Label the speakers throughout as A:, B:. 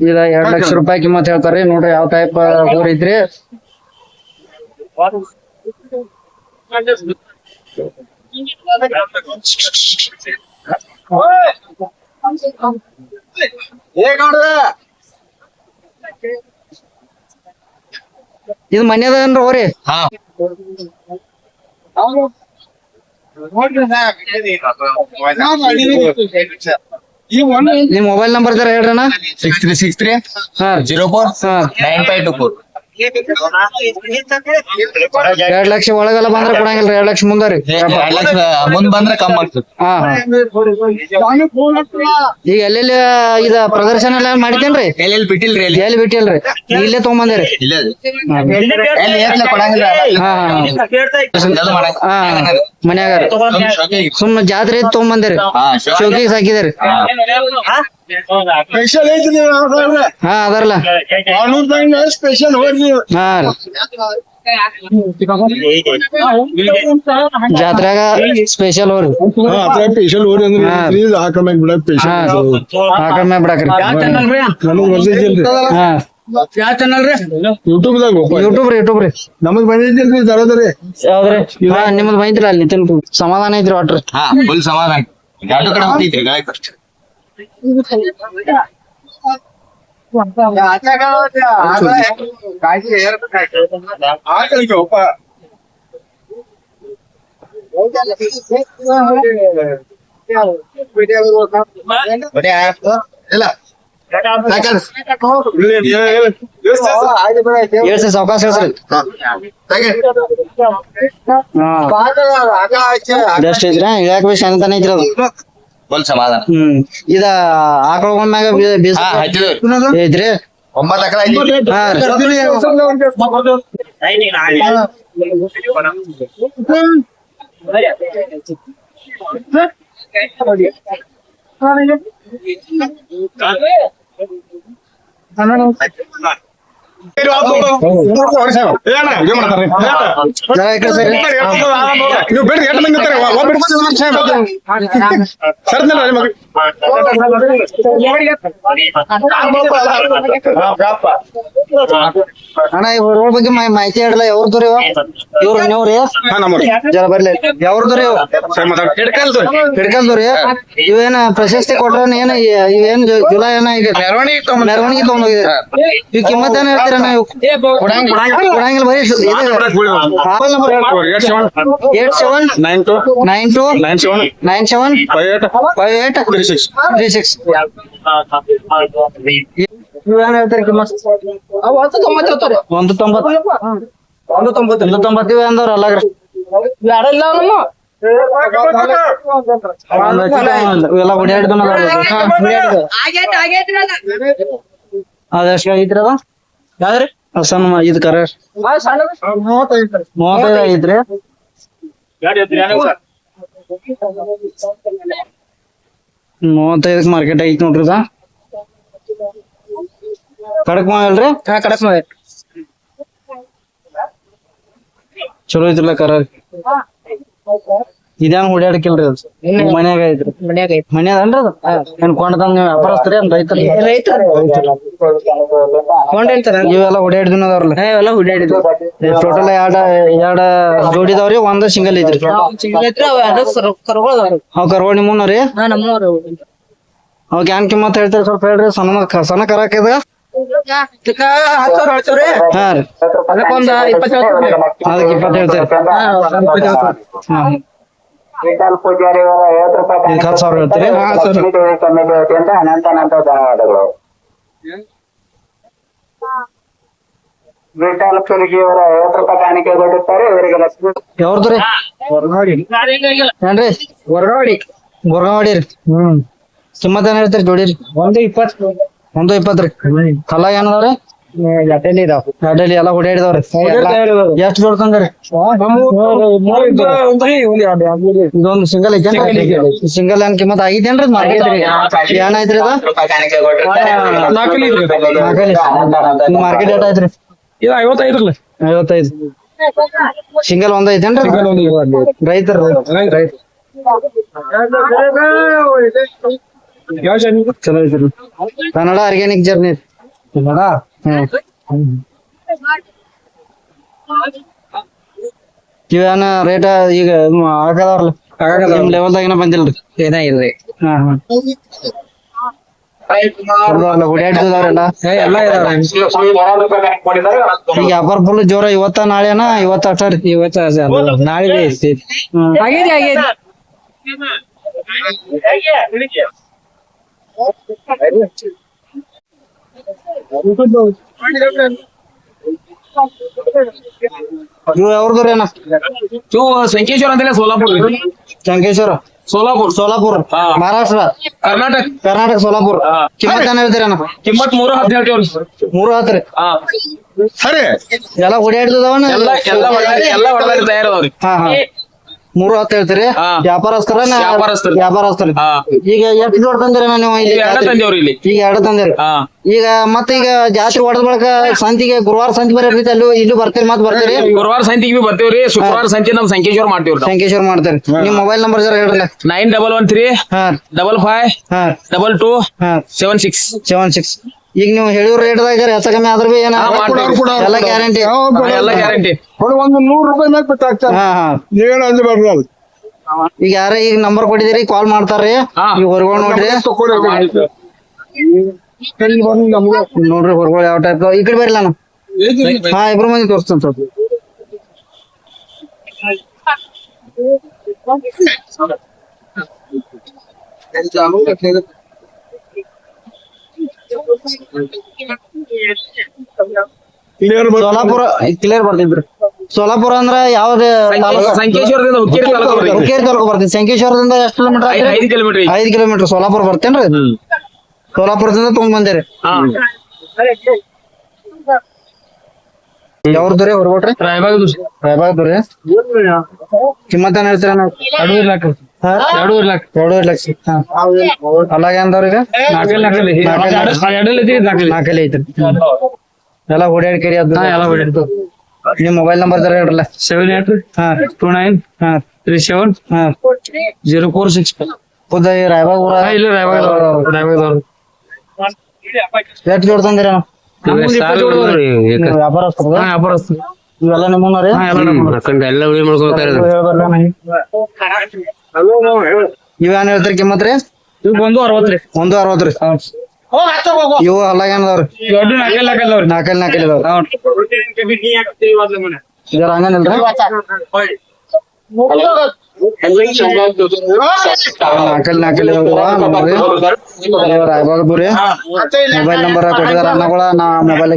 A: ಇದ ಎರಡ್ ಲಕ್ಷ ರೂಪಾಯಿ ಕಿಮ್ಮತ್ ಹೇಳ್ತಾರೆ. ನೋಡ್ರಿ ಯಾವ ಟೈಪ್ ಊರ್ ಐತ್ರಿ ಇದು ಮನ್ಯದನ್ರಿ ಹೋರಿ
B: ಹಾ.
A: ನಿಮ್ ಮೊಬೈಲ್ ನಂಬರ್ ಜರ ಹೇಳ್ರಣ್ಣ.
B: ಸಿಕ್ಸ್ ತ್ರೀ ಸಿಕ್ಸ್ ತ್ರೀ
A: ಹಾ.
B: ಜೀರೋ ಫೋರ್
A: ಹಾ.
B: ನೈನ್ ಫೈವ್ ಟು ಫೋರ್
A: ಎರಡ್ ಲಕ್ಷ ಒಳಗೆಲ್ಲ ಬಂದ್ರ ಕೊಡಂಗಿಲ್ರಿ ಎರಡ್ ಲಕ್ಷ ಮುಂದ ರೀ.
B: ಎರಡ್ ಲಕ್ಷ ಮುಂದ್ ಬಂದ್ರೆ ಕಮ್ಮಿ ಆಗ್ತದೆ.
A: ಹಾ. ಈಗ ಎಲ್ಲೆಲ್ಲಿ ಇದ ಪ್ರದರ್ಶನ ಎಲ್ಲ ಮಾಡಿದ್ದೇನ್ರಿ?
B: ಎಲ್ಲೆಲ್ಲಿ ಬಿಟ್ಟಿಲ್ರಿ ಎಲ್ಲಿ
A: ಎಲ್ಲಿ ಬಿಟ್ಟಿಲ್ರಿ? ಇಲ್ಲೇ ತಗೊಂಬಂದಿರಿ.
B: ಕೊಡಂಗಿಲ್ಲ
A: ಹಾ ಮನ್ಯಾಗ. ಸುಮ್ಮ ಜಾತ್ರೆ ತಗೊಂಬಂದಿರಿ.
B: ಹಾ ಶೋಕಿ.
C: ಸ್ಪೆಷಲ್ ಐತಿ
A: ಹಾ ಅದಾರಲ್ಲ
C: ಸ್ಪೆಷಲ್ ಹೋಗಿ
A: ಹಾ ಜಾತ್ರೆಗ ಸ್ಪೆಷಲ್ ಹೋರಿ
C: ಸ್ಪೆಷಲ್ ಹೋರಿ ಅಂದ್ರೆ
A: ಹಾ.
C: ಆಕ್ರಮಣ ಬಿಡ
A: ಹಾ
C: ಸ್ಪೆಷಲ್
A: ಆಕಮ್ಮೆ ಬಿಡಾಕ್ರಿ.
C: ನನಗ್ ಬಂದೈತಿಲ್ರಿ
A: ಹಾ.
C: ಯೂಟ್ಯೂಬ್ ದಾಗ ಹೋಗ್ಪ
A: ಯೂಟ್ಯೂಬ್ ರೀ ಯೂಟ್ಯೂಬ್ ರೀ.
C: ನಮಗ್ ಬಂದೈತಿಲ್ರಿ ದರದರಿ
A: ಯಾವ್ದ್ರಿ ನಿಮ್ದು ಬೈತಿಲ್ಲ ಅಲ್ಲಿ ನಿತಿನ್ ಸಮಾಧಾನ ಐತ್ರಿ ಒಟ್ರಿ.
B: ಹಾ ಫುಲ್ ಸಮಾಧಾನ. ಎರಡು ಕಡೆ ಹೋಗ್ತೈತ್ರಿ ಗಾಯಕ
C: ಆಕಳಿಗೆ ಹೋಪ
B: ಇಲ್ಲ
A: ಹೇಳ್ಸಿ ಸಾವಕಾಶ ಹೇಳ್ಸ್ರಿ ಹಾ ಬೆಸ್ಟ್ ಐತ್ರಿ ಇಳ್ಯಾಕ ಬಿ ಶಾಂತನ ಐತ್ರಿ ಅದು
B: ಫುಲ್ ಸಮಾಧಾನ
A: ಹ್ಮ್ ಇದ ಆಕಳ ಮ್ಯಾಗ ಬೀಸ
B: ಹಾ ಹಚ್ಚಿದ್ರು
A: ಐತ್ರಿ
B: ಒಂಬತ್ತು ಎಕರೆ ಐತಿ
A: ಹಾ ರೀ. ಜರ ಈ ಕಡೆ ಸರಿ
C: ಹಾ, ಬಿಡ್ರಿ ಎಷ್ಟು ಮಂದಿ ಇರ್ತಾರೆ ಒಬ್ಬ ಹಾ ಸರ್ದಿಲ್ಲ ಮಗ
A: ಅಣ್ಣ ಇವ್ರ ಬಗ್ಗೆ ಮಾ- ಮಾಹಿತಿ ಹೇಳಲ್ಲ ಯಾವ್ದು ರೀ ಇವ್ರು ನೀವ್ರಿ ಜರ ಬರ್ಲಿ. ಯಾವ್ದು ರೀ
C: ಸರ್ ಮಾತಾಡ್ ಹಿಡ್ಕಲ್ದು
A: ಇವೇನ ಪ್ರಶಸ್ತಿ ಕೊಟ್ರ ಏನ ಇವೇನ್ ಜುಲೈ ಏನ ಈಗ
B: ಮೆರವಣಿಗೆ ತಗೊಂಡ್
A: ಮೆರವಣಿಗೆ ತಗೊಂಡೋಗಿದೆ ಇವ್ ಕಿಮ್ಮತ್ ಏನ್ ಹೇಳ್ತೀರ ನೀವು ಕೊಡಂಗಿಲ್ಲ ಬರೀ mobile number
C: eight seven
A: nine two.
C: Nine two
A: nine seven.
C: Nine seven
A: five eight.
C: Five eight.
A: Six three six ಹೇಳ್ತೀರಿ ಒಂದು ತೊಂಬತ್ತು ಒಂದು ತೊಂಬತ್ತು ಒಂದು ತೊಂಬತ್ತು ಇವೆ ಅಂದವ್ರ ಅಲ್ಲ ಇವೆಲ್ಲ ಓಡಾಡಿದ ಅದೆಷ್ಟು ಐತ್ರಿ ಅದ? ಯಾವ್ದ್ರಿ? ಸಣ್ಣ ಇದು ಕರೆ. ಮೂವತ್ತೈದು ಐತ್ರಿ. ಮೂವತ್ತೈದಕ್ ಮಾರ್ಕೆಟ್ ಐತಿ ನೋಡ್ರಿ ಇದ. ಕಡಕ್ ಮಾವ ಅಲ್ರಿ? ಹಾ ಕಡಕ್ ಮಾವ. ಚಲೋ ಐತ್ರಲ್ಲ ಕರ ಇದೇನ್ ಹೊಡ್ಯಾಡಕಿಲ್ರಿ ಅದು? ಮನ್ಯಾಗ ಐತ್ರಿ
D: ಮನ್ಯಾಗ ಐತಿ
A: ಮನ್ಯಾಗ ಅದು? ಏನ್ ಕೊಂಡ ತಂದ್ ನೀವು ವ್ಯಾಪಾರಸ್ತ್ರಿ ಏನ್ ರೈತರು? ಇವೆಲ್ಲ ಅದಾವ್ರಲ್ಲ
D: ಎಲ್ಲ ಹುಡ್ಯಾಡಿದ್ವು
A: ಟೋಟಲ್ ಎರಡ ಎರಡ ಜೋಡಿ ಇದಾವ್ರಿ ಒಂದ್ ಸಿಂಗಲ್ ಐತ್ರಿ
D: ಐತ್ರ ಅವ ಎರಡು
A: ಅವ್ ಮುನ್ನರಿ
D: ಹಾ ನಮ್ಮವ್ರು
A: ಅವಕ್ ಏನ್ ಕಿಮ್ಮತ್ ಹೇಳ್ತೀರಿ ಸ್ವಲ್ಪ ಹೇಳ್ರಿ ಸಣ್ಣ ಸಣ್ಣ ಕರಾಕ ಇದ
D: ಇದಕ್ಕ ಹತ್ತು ಸಾವಿರ ಹೇಳ್ತೀವ್ರಿ
A: ಹಾ ರೀ
D: ಅದಕ್ಕೊಂದ್ ಇಪ್ಪತ್ತು ಹೇಳ್ತೀವ್ರಿ
A: ಅದಕ್ಕೆ ಇಪ್ಪತ್ತು ಹೇಳ್ತೀರಿ
E: ವಿಠಲ್ ಪೂಜಾರಿ ಅವರ ಐವತ್ತು ರೂಪಾಯಿ
A: ಇದಕ್ಕೆ ಹತ್ತು ಸಾವಿರ ಹೇಳ್ತೀರಿ?
E: ಕಮಿಟಿ ವತಿಯಿಂದ ಅನಂತ ಅನಂತ ಧನ್ಯವಾದಗಳು ವಿಠಲ್ ಪುರ್ಗಿ ಅವರ ಐವತ್ತು ರೂಪಾಯಿ ಕಾಣಿಕೆ ಕೊಟ್ಟಿರ್ತಾರೆ ಇವರಿಗೆ ಲಕ್ಷ್ಮೀ
A: ಏನ್ರಿ?
D: ಹೊರಗಡೆ
A: ಗೊರ್ಗವಾಡಿ ರೀ. ಹ್ಮ್. ಕಿಮ್ಮತ್ ಏನ್ ಹೇಳ್ತೀರಿ? ಜೋಡಿ ರೀ.
D: ಒಂದು ಇಪ್ಪತ್ತು.
A: ಒಂದು ಇಪ್ಪತ್ತ್ರಿ ಕಲ್ಲ ಏನದಾವ್ರಿ
D: ಎಟ್ಟೆಲ್ಲಿ ಇದಾವ?
A: ಎರಡಲ್ಲಿ ಎಲ್ಲ ಹೊಡ್ಯಾಡಿದವ್ರಿ ಎಷ್ಟ್ ಜೋಡ್ ತಂದ್ರಿ? ಇದೊಂದು ಸಿಂಗಲ್ ಸಿಂಗಲ್ ಏನ್ ಕಿಮ್ಮತ್ ಆಗೈತೇನ್ರಿ ಮಾರ್ಕೆಟ್ ಏನಾಯ್ತ್ರಿ ಮಾರ್ಕೆಟ್ ಏಟ್ ಐತ್ರಿ
C: ಇದು? ಐವತ್ತೈದ್ರಲ್ಲ.
A: ಐವತ್ತೈದು. ಸಿಂಗಲ್ ಒಂದ್ ಐತೇನ್ರಿ ರೈತರ ಕನ್ನಡ ಆರ್ಗ್ಯಾನಿಕ್ ಜರ್ನಿ ಕನ್ನಡ? ಇವೇನ ರೇಟ್ ಈಗ ಆಗದವ್ರಲ್ಲ? ನಿಮ್ ಲೆವೆಲ್ದಾಗಿನ ಬಂದಿಲ್ರಿ?
D: ಏನ ಇಲ್ರಿ.
A: ಹಾ ಹಾ. ಈಗ ವ್ಯಾಪಾರ ಫುಲ್ ಜೋರ ಇವತ್ತ ನಾಳೆನ ಇವತ್ತ ಅಷ್ಟ ರೀ?
D: ಇವತ್ತ ನಾಳೆ ಆಗೇತಿ
A: ಇವ್ ಯಾವ್ರದ್ರಿ ಅಣ್ಣ
F: ಇವು ಸಂಕೇಶ್ವರ ಅಂತಲೇ ಸೋಲಾಪುರ
A: ಶಂಕೇಶ್ವರ?
F: ಸೋಲಾಪುರ್.
A: ಸೋಲಾಪುರ.
F: ಹಾ.
A: ಮಹಾರಾಷ್ಟ್ರ?
F: ಕರ್ನಾಟಕ.
A: ಕರ್ನಾಟಕ ಸೋಲಾಪುರ. ಕಿಮ್ಮತ್ ಏನ್ ಹೇಳ್ತೀರಿ ಅಣ್ಣ
F: ಕಿಮ್ಮತ್ ಮೂರು ಹೇಳ್ತೀವ್ರಿ
A: ಮೂರು ಹತ್ರಿ
F: ಹಾ.
C: ಸರಿ.
A: ಎಲ್ಲ ಓಡಾಡ್ತಿದಾವನ?
F: ಎಲ್ಲ ಎಲ್ಲ ಎಲ್ಲ ಹೊಡೆದಾರಿ ತಯಾರದವ್ರಿ.
A: ಹಾ ಹಾ. ಮೂರು ಹತ್ತು ಹೇಳ್ತೀರಿ
F: ವ್ಯಾಪಾರಸ್ಥರ
A: ವ್ಯಾಪಾರಸ್ಥರ
F: ವ್ಯಾಪಾರಸ್ಥರು.
A: ವ್ಯಾಪಾರಸ್ಥರು.
F: ಹಾ.
A: ಈಗ ಎಷ್ಟು ದೊಡ್ಡ ತಂದಿರ ನೀವು ಇಲ್ಲಿ
F: ಇವ್ ಎರಡ
A: ಜಾತ್ರೆ?
F: ತಂದೇವ್ರಿ ಇಲ್ಲಿ.
A: ಈಗ ಎರಡು ತಂದಿರಿ.
F: ಹಾ.
A: ಈಗ ಮತ್ತೆ ಈಗ ಜಾತ್ರೆ ಹೊಡೆದ ಬಳಿಕ ಸಂತಿಗೆ ಗುರುವಾರ ಸಂತಿ ಬರೀ ಅಲ್ಲಿ ಅಲ್ಲೂ ಇಲ್ಲೂ ಬರ್ತೀರಿ ಮತ್ತೆ ಬರ್ತೀರಿ?
F: ಗುರುವಾರ ಸಂತಿಗೆ ಬಿ ಬರ್ತೀವ್ರಿ. ಶುಕ್ರವಾರ ಸಂತಿ ನಮ್ ಸಂಕೇಶ್ವರ ಮಾಡ್ತೀವ್ರಿ ನಾವು.
A: ಸಂಕೇಶ್ವರ ಮಾಡ್ತೀರಿ. ನಿಮ್ ಮೊಬೈಲ್ ನಂಬರ್ ಜರ ಹೇಳ್ರಲ್ಲ.
F: ನೈನ್ ಡಬಲ್ ಒನ್ ತ್ರೀ
A: ಹಾ.
F: ಡಬಲ್ ಫೈವ್
A: ಹಾ.
F: ಡಬಲ್ ಟೂ
A: ಹಾ.
F: Seven six.
A: Seven six. ಈಗ ನೀವು ಹೇಳಿರೋ ರೇಟ್ದಾಗ ಹೆಚ್ಚ ಕಮ್ಮಿ ಆದ್ರ ಬಿ ಏನ ಎಲ್ಲ ಗ್ಯಾರಂಟಿ
F: ಎಲ್ಲ ಗ್ಯಾರಂಟಿ
C: ಕೊಡು ಒಂದು ನೂರು ರೂಪಾಯಿ ಮ್ಯಾಗ ಬಿಟ್ಟಾಗ್ತಾರ ಬರ್ರಲ್ಲ
A: ಈಗ ಯಾರ ಈಗ ನಂಬರ್ ಕೊಟ್ಟಿದ್ದೀರಿ ಕಾಲ್ ಮಾಡ್ತಾರ್ರಿ.
F: ನೀವು
A: ಈಗ ಹೊರಗೋಳ್ ನೋಡ್ರಿ. ನೋಡ್ರಿ ಹೊರಗೋಳ್ ಯಾವ ಟೈಪ್ ಈ ಕಡೆ ಬರಲ್ಲ ನಾನು. ಹಾ ಇಬ್ರು ಮಂದಿ ತೋರಿಸ್ತೇನೆ ಸ್ವಲ್ಪ.
C: ಕ್ಲಿಯರ್
A: ಸೋಲಾಪುರ ಕ್ಲಿಯರ್ ಬರ್ತಿದ್ರಿ ಸೋಲಾಪುರ ಅಂದ್ರ ಯಾವ್ದ ತಾಲೂಕು?
F: ಸಂಕೇಶ್ವರದಿಂದ ಹುಕ್ಕೇರಿ ತಾಲೂಕು ರೀ.
A: ಹುಕ್ಕೇರಿ ತಾಲೂಕು ಬರ್ತೀವಿ ಶಂಕೇಶ್ವರದಿಂದ ಎಷ್ಟು ಕಿಲೋಮೀಟರ್
F: ಐದ್- ಕಿಲೋಮೀಟರ್.
A: ಐದು ಕಿಲೋಮೀಟರ್ ಸೋಲಾಪುರ ಬರ್ತೇನ್ರಿ? ಸೋಲಾಪುರದಿಂದ ತಗೊಂಡ್ ಬಂದೇರಿ.
F: ಹಾ.
A: ಯಾವ್ದು ರೀ ಹೊರಬಿಟ್ರಿ
F: ರಾಯಬಾಗದು
A: ರಾಯಬಾಗ್ದು ರೀ ಕಿಮ್ಮತ್ ಏನ್ ಹೇಳ್ತೀರ ನಾವು?
F: ಅಡುಗೆ ಲಾಖ ಎರಡೂವರೆ ಲಾಖ
A: ಎರಡೂವರೆ ಲಕ್ಷ. ಅಲ್ಲಾಗ
F: ನಾಲ್ಕಲ್ಲಿ
A: ಐತ್ರಿ. ಎಲ್ಲ ಓಡಾಡಿ ಕರಿ ಅದ್.
F: ಎಲ್ಲ
A: ನಿಮ್ ಮೊಬೈಲ್ ನಂಬರ್ ಹೇಳ್ರಲ್ಲ.
F: ಸೆವೆನ್ ಏಟ್
A: ಹಾ.
F: ಟೂ ನೈನ್
A: ಹಾ.
F: ತ್ರೀ ಸೆವೆನ್
A: ಹಾ.
F: ಜೀರೋ ಫೋರ್ ಸಿಕ್ಸ್
A: ಈ ರಾಯಬಾಗ್ ಊರ
F: ಇಲ್ಲ ರಾಯಬಾಗದವ್ರು.
A: ಎಷ್ಟು ಜೋಡ್ತಂದಿರ
F: ವ್ಯಾಪಾರ ವ್ಯಾಪಾರ
A: ಇವೆಲ್ಲ ನಿಮ್ಮನ್ನ ರೀ
F: ಎಲ್ಲ ಉಳಿ ಮಾಡ್ಕೋತಾರೆ
A: ಇವೇನ್ ಹೇಳ್ತೀರಿ ಕಿಮ್ಮತ್ ರೀ?
F: ಇವ್ ಒಂದು ಅರವತ್ತ್ರಿ
A: ಒಂದು ಅರವತ್ತು ರೀ. ಇವು ಅಲ್ಲಾಗ ಏನದವ್ರಿ?
F: ದೊಡ್ಡ ನಾಲ್ಕಲ್ಲಿ
A: ನಾಲ್ಕಲ್ಲಿ ನಾಲ್ಕಲ್ಲಿ ಇದಾವ್ರಿ. ಇದರ ಹಂಗನಿಲ್ರಿ? ಮೊಬೈಲ್ ನಂಬರ್ ಕೊಟ್ಟಿದಾರ ಅನ್ನಗಳ ನಾ ಮೊಬೈಲ್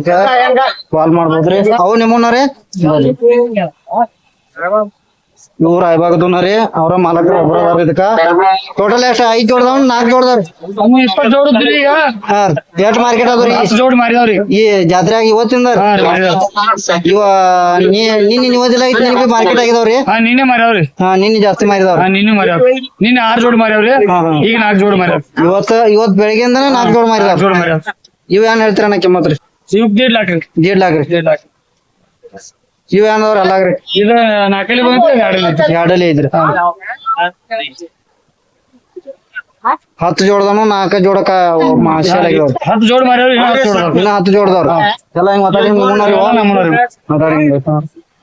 A: ಕಾಲ್ ಮಾಡ್ಬೋದ್ರಿ. ಅವ್ ನಿಮ್ಮನ್ನ ರೀ ಇವು ರಾಯಬಾಗದು ರೀ ಅವ್ರ ಮಾಲಕರ ಒಬ್ರ ಅದಾರ ಇದಕ್ಕ. ಟೋಟಲ್ ಎಷ್ಟು? ಐದ್ ಜೋಡದವ್ ನಾಲ್ಕ್ ಜೋಡದವ್ರಿ
F: ಇಪ್ಪತ್ತು ಜೋಡಿದ್ರಿ ಈಗ?
A: ಹಾ ಎಷ್ಟ್ ಮಾರ್ಕೆಟ್ ಅದ್ರಿ
F: ಜೋಡ್ ಮಾರಿದವ್ರಿ?
A: ಈ ಜಾತ್ರೆಯಾಗ ಇವತ್ತಿಂದ ಇವ ನಿನ್ನೆ ಇವತ್ತಿಲ್ಲ ಐತಿ ನಿನ್ಗೆ ಮಾರ್ಕೆಟ್ ಆಗಿದವ್ರಿ
F: ಹಾ ನಿನ್ನೆ ಮಾರ್ಯಾವ್ರಿ
A: ಹಾ ನಿನ್ನೆ ಜಾಸ್ತಿ ಮಾರಿದವ್ರಿ
F: ಹಾ ನಿನ್ನೆ ಮಾರ್ಯಾವ್ರಿ ನಿನ್ನೆ ಆರ್ ಜೋಡ್ ಮಾರ್ಯಾವ್ರಿ. ಈಗ ನಾಲ್ಕ್ ಜೋಡ್ ಮಾರ್ಯಾವ್ರಿ
A: ಇವತ್ತ ಇವತ್ ಬೆಳಗ್ಗೆಯಿಂದ ನಾಲ್ಕು ಜೋಡ್
F: ಮಾರ್ಯಾವ
A: ಇವ್ ಏನ್ ಹೇಳ್ತೀರಣ್ಣ ಕಿಮ್ಮತ್ ರೀ?
F: ಇವ್ ದೇಡ್ ಲಾಕ್ ರೀ
A: ದೇಡ್ ಲಾಕ್ ರೀ
F: ದೇಡ್ ಲಾಕ್
A: ಇವ್ ಏನದವ್ರ ಅಲ್ಲಾಗ್ರಿ
F: ಇದು ನಾಲ್ಕಲ್ಲಿ ಬಂದ್ರೆ ಎರಡಲ್ಲಿ ಐತಿ.
A: ಎರಡಲ್ಲಿ ಐತ್ರಿ ಹತ್ತು ಜೋಡ್ದನು ನಾಲ್ಕ ಜೋಡಕ ಸೇಲ್ ಆಗ್ಯಾವ್ರಿ
F: ಹತ್ತು ಜೋಡ್ ಮಾರ್ಯಾವ್ರಿ ಇನ್ನ ಹತ್ತು ಜೋಡ್
A: ಹತ್ತು ಜೋಡ್ದವ್ರ. ಎಲ್ಲ ಹಿಂಗ್ ಮಾತಾಡಿ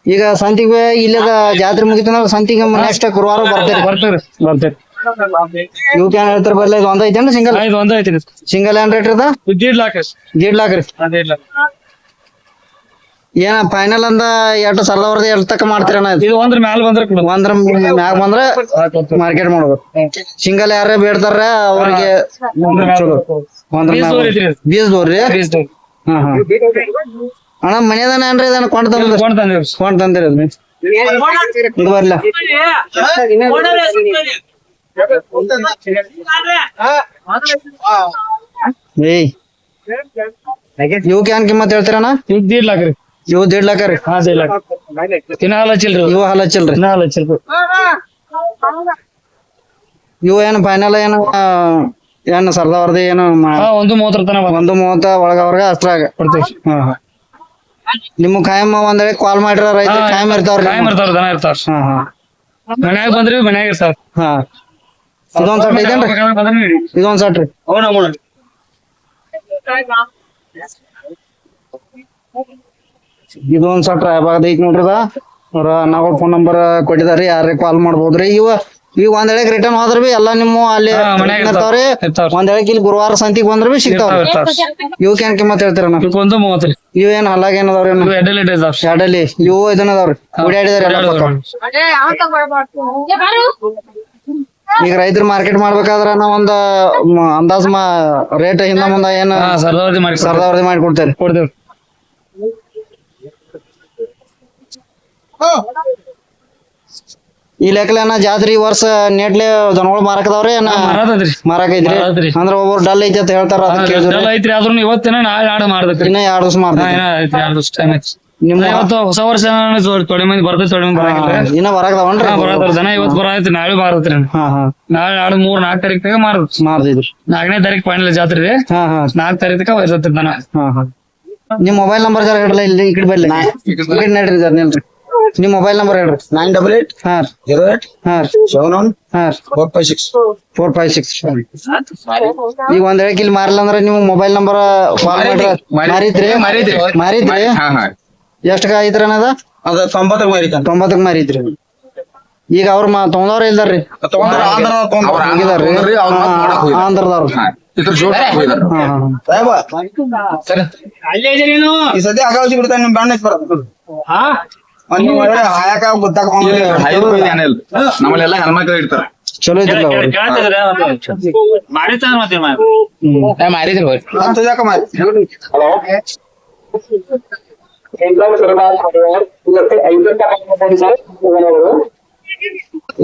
A: ಈಗ ಸಂತಿಗೆ ಇಲ್ಲದ ಜಾತ್ರೆ ಮುಗಿತಂದ್ರ ಸಂತಿಗೆ ನೆಕ್ಸ್ಟ್ ಗುರುವಾರ ಬರ್ತೇರಿ.
F: ಬರ್ತೀರಿ
A: ಬರ್ತೇರಿ ಇವಕ್ಕೆ ಏನ್ ಹೇಳ್ತಾರ ಬರ್ಲಿ ಇದು ಒಂದ್ ಐತೇನ್ರಿ ಸಿಂಗಲ್
F: ಐದು ಒಂದೇ ಐತಿ
A: ಸಿಂಗಲ್ ಏನ್ ರೇಟ್ ಇರದ
F: ದೀಡ್ ಲಾಕ್ ರೀ.
A: ದೇಡ್ ಲಾಕ್ ರೀ. ಏನ ಫೈನಲ್ ಅಂದ ಎಷ್ಟು ಸಾವಿರದ ಎಷ್ಟು ತಕ ಮಾಡ್ತೀರಣ್ಣ ಇದು?
F: ಒಂದ್ರ ಮ್ಯಾಲ ಬಂದ್ರೆ.
A: ಒಂದ್ರ ಮ್ಯಾಗ ಬಂದ್ರ ಮಾರ್ಕೆಟ್ ಮಾಡ್ಬೇಕು. ಸಿಂಗಲ್ ಯಾರ ಬೇಡ್ತಾರ ಅವ್ರಿಗೆ
F: ಒಂದ್ರ ಬೀಸ್ ದೋರಿ ಐತ್ರಿ ಇದು.
A: ಬೀಜದವ್ರಿ
F: ಬೀಸ್ ದೋರಿ.
A: ಹಾ ಹಾ. ಅಣ್ಣ ಮನೆದಾನ ಏನ್ರಿ ಇದನ್ನ ಕೊಂಡ್ ತಂದ್ರಿ
F: ಕೊಂಡ್
A: ತಂದಿರಿ ಅದನ್ನ ಇದು ಬರ್ಲ. ಏಯ್. ಇವಕ್ಕೆ ಏನ್ ಕಿಮ್ಮತ್ ಹೇಳ್ತೀರಣ್ಣ
F: ಇವ್ ದೇಡ್
A: ಇವು ದೇಡ್ ಲಾಕ ರೀ.
F: ಹಾ ದೇಡ್ ಇನ್ನ ಹಾಲ್ ಹಚ್ಚಿಲ್ರಿ ಇವು.
A: ಹಲಚಿಲ್ರಿ
F: ಇನ್ನ ಹಾಲ್ ಹಚ್ಚಿಲ್ರಿ.
A: ಇವು ಏನ್ ಫೈನಲ್ ಏನು ಏನ್ ಸರ್ದಾವರ್ದಿ ಏನು
F: ಹಾ ಒಂದು ಮೂವತ್ತರ
A: ಒಂದು ಮೂವತ್ತ ಒಳಗವ್ರಿಗೆ ಅಷ್ಟ್ರಾಗ
F: ಕೊಡ್ತೇವಿ
A: ಹಾ ಹಾ. ನಿಮ್ಮ ಕಾಯಂ ಒಂದ್ ಕಾಲ್ ಮಾಡಿರ ರೈತ ಖಾಯಂ ಇರ್ತಾವ್ರಿ
F: ಖಾಯಂ ಇರ್ತಾವ್ರಿ ದನ ಇರ್ತಾವ್ರಿ.
A: ಹಾ ಹಾ.
F: ಮನ್ಯಾಗ ಬಂದ್ರಿ ಮನ್ಯಾಗ ಇರ್ತಾವ
A: ಹಾ. ಇದೊಂದ್ ಸಟ್ ಇದೇನ್ರಿ ಇದೊಂದ್ ಸಟ್ ರೀ. ಇದೊಂದ್ ಸಟ್ ರಾಯಬಾಗದ ಐತಿ ನೋಡ್ರಿ ಅದ. ಅವ್ರ ನಾವು ಫೋನ್ ನಂಬರ್ ಕೊಟ್ಟಿದಾರಿ ಯಾರೇ ಕಾಲ್ ಮಾಡ್ಬೋದ್ರಿ. ಇವ ಈಗ ಒಂದ್ ಹೇಳಕ್ ರಿಟರ್ನ್ ಹೋದ್ರ ಬಿ ಎಲ್ಲಾ ನಿಮ್ಮ ಅಲ್ಲಿ
F: ಹಾ, ಮನ್ಯಾಗ
A: ಇರ್ತಾವ್ರಿ. ಒಂದ್ ಹೇಳಕ್ ಇಲ್ಲಿ ಗುರುವಾರ ಸಂತಿಗ್ ಬಂದ್ರ ಬಿ ಸಿಗ್ತಾವ್ ಇವಕ್ ಏನ್ ಕಿಮ್ಮತ್ ಹೇಳ್ತೀರ
F: ಒಂದು
A: ಇವ್ ಏನ್ ಹಲ್ಲಾಗ ಏನ್ ಅದಾವ್ರಿ
F: ಇವು ಎಡ್ಡೆಲ್ ಎಡ್ಡೆ ಇದಾವ್ ರೀ.
A: ಎರಡಲ್ಲಿ ಇವು ಇದನ್ನ ಅದಾವ್ರಿ. ಓಡಾಡಿದಾರೆ ಎಲ್ಲ ಪಕ್ಕ. ಈಗ ರೈತರು ಮಾರ್ಕೆಟ್ ಮಾಡ್ಬೇಕಾದ್ರ ನಾವ್ ಒಂದ್ ಅಂದಾಜ್ ಮಾ ರೇಟ್ ಹಿಂದ ಮುಂದ ಏನ್
F: ಹಾ ಸರ್ದಾವರ್ದಿ ಮಾಡಿ
A: ಸರ್ದಾವ್ರದಿ ಮಾಡಿ ಕೊಡ್ತೇರಿ
F: ಕೊಡ್ತೇವ್ರಿ.
A: ಈ ಲೆಕ್ಕಲೇನ ಜಾತ್ರಿ ಈ ವರ್ಷ ನೆಟ್ಲೆ ದನಗಳು ಮಾರಕದವ್ರಿ ಏನ
F: ಮಾರಾತದ್ರಿ.
A: ಮಾರಕ ಐತ್ರಿ?
F: ಮಾರಾತ್ರಿ.
A: ಅಂದ್ರ ಒಬ್ಬರು ಡಲ್ ಐತಿ ಅಂತ ಹೇಳ್ತಾರ ಅದಕ್ಕೆ ಕೇಳಿದ್ರಿ.
F: ಡಲ್ ಐತ್ರಿ ಆದ್ರೂ ಇವತ್ತಿನ ನಾಳೆ ಆಡ ಮಾಡ್ಬೇಕ್ರಿ.
A: ಇನ್ನ ಎರಡ್ ದಿವಸ
F: ದಿವಸ ಟೈಮ್ ಐತಿ
A: ನಿಮ್ಮ
F: ಇವತ್ತು ಹೊಸ ವರ್ಷ ತೊಡೆ ಮಂದಿ ಬರ್ತೈತಿ ತೊಡೆ ಮಂದಿ ಬರಂಗಿಲ್ಲ
A: ಇನ್ನ ಬರಾಕದವನ್ರಿ?
F: ಹಾ ಬರತ್ತಾರ ದನ ಇವತ್ತು ಬರತೈತಿ ನಾಳೆ ಮಾರತ್ರಿ
A: ಹಾ ಹಾ.
F: ನಾಳೆ ನಾಳೆ ಮೂರ್ ನಾಲ್ಕು ತಾರೀಕು ಮಾರತ್
A: ಮಾಡ್ತಿದ್ರಿ
F: ನಾಲ್ಕನೇ ತಾರೀಕು ಫೈನಲ್ ಜಾತ್ರೆ ರೀ.
A: ಹಾ ಹಾ.
F: ನಾಲ್ಕು ತಾರೀಕು ಇರ್ತೈತಿ ದನ.
A: ಹಾ ಹಾ. ನಿಮ್ ಮೊಬೈಲ್ ನಂಬರ್ ಜರ ಹೇಳ್ರಲ್ಲ ಇಲ್ಲಿ ಈ ಕಡೆ ಬರ್ಲಿ. ಈ ಕಡೆ ನಡ್ರಿ ಜರ ನಿಲ್ರಿ. ನಿಮ್ ಮೊಬೈಲ್ ನಂಬರ್ ಹೇಳ್ರಿ.
B: ನೈನ್ ಡಬಲ್ ಏಟ್
A: ಹಾ
B: ಜೀರೋ ಏಟ್
A: ಹಾ
B: ಸೆವೆನ್ ಒನ್
A: ಹಾ
B: four five six
A: four five six ಈಗ ಒಂದ್ ಹೇಳಕ್ ಇಲ್ಲಿ ಮಾರಲ್ಲ ಅಂದ್ರೆ ನೀವು ಮೊಬೈಲ್ ನಂಬರ್ ಮಾರಿದ್ರಿ.
B: ಮಾರಿದ್ರಿ.
A: ಮಾರಿದ್ರಿ.
B: ಹಾ ಹಾ.
A: ಎಷ್ಟಕ್ಕ ಐತ್ರಿ ಅನ್ನದ?
B: ಅದ ತೊಂಬತ್ತಕ್ಕೆ ಮಾರಿತಾನ
A: ತೊಂಬತ್ತಕ್ ಮಾರಿದ್ರಿ. ಈಗ ಅವ್ರ ಮಾ ತೊಗೊಂಡವ್ರ ಇಲ್ದಾರ್ರಿ ಆಂಧ್ರದವ್ರು ಹಾ
B: ಇದ್ರ ಜೋಡಿ ಹೋಗಿದಾರ.
A: ಹಾ
B: ಈ ಸದ್ಯ ಆಗಿ ಬಿಡ್ತಾನೆ ನಿಮ್ ಬ್ಯಾಂಡ್ ಗೊತ್ತಾಗ ನಮ್ಮಲ್ಲೆಲ್ಲ ಹೆಣ್ಮಕ್ಳು ಇರ್ತಾರ.
A: ಚಲೋ ಇದ್ರಲ್ಲ ಅವ್ರು.
F: ಮಾಡಿತಾನ ಮತ್ತೆ
A: ಹ್ಮ್
B: ಅಂತ ಯಾಕ ಮಾರಿ
E: ಹಲೋ ಎಂಟ್ನೂರ ಸುರಭಾಸ್ ಮಾಡಿದ್ದಾರೆ ಇವತ್ತು ಐದು ಸರ್ ಇವನವರು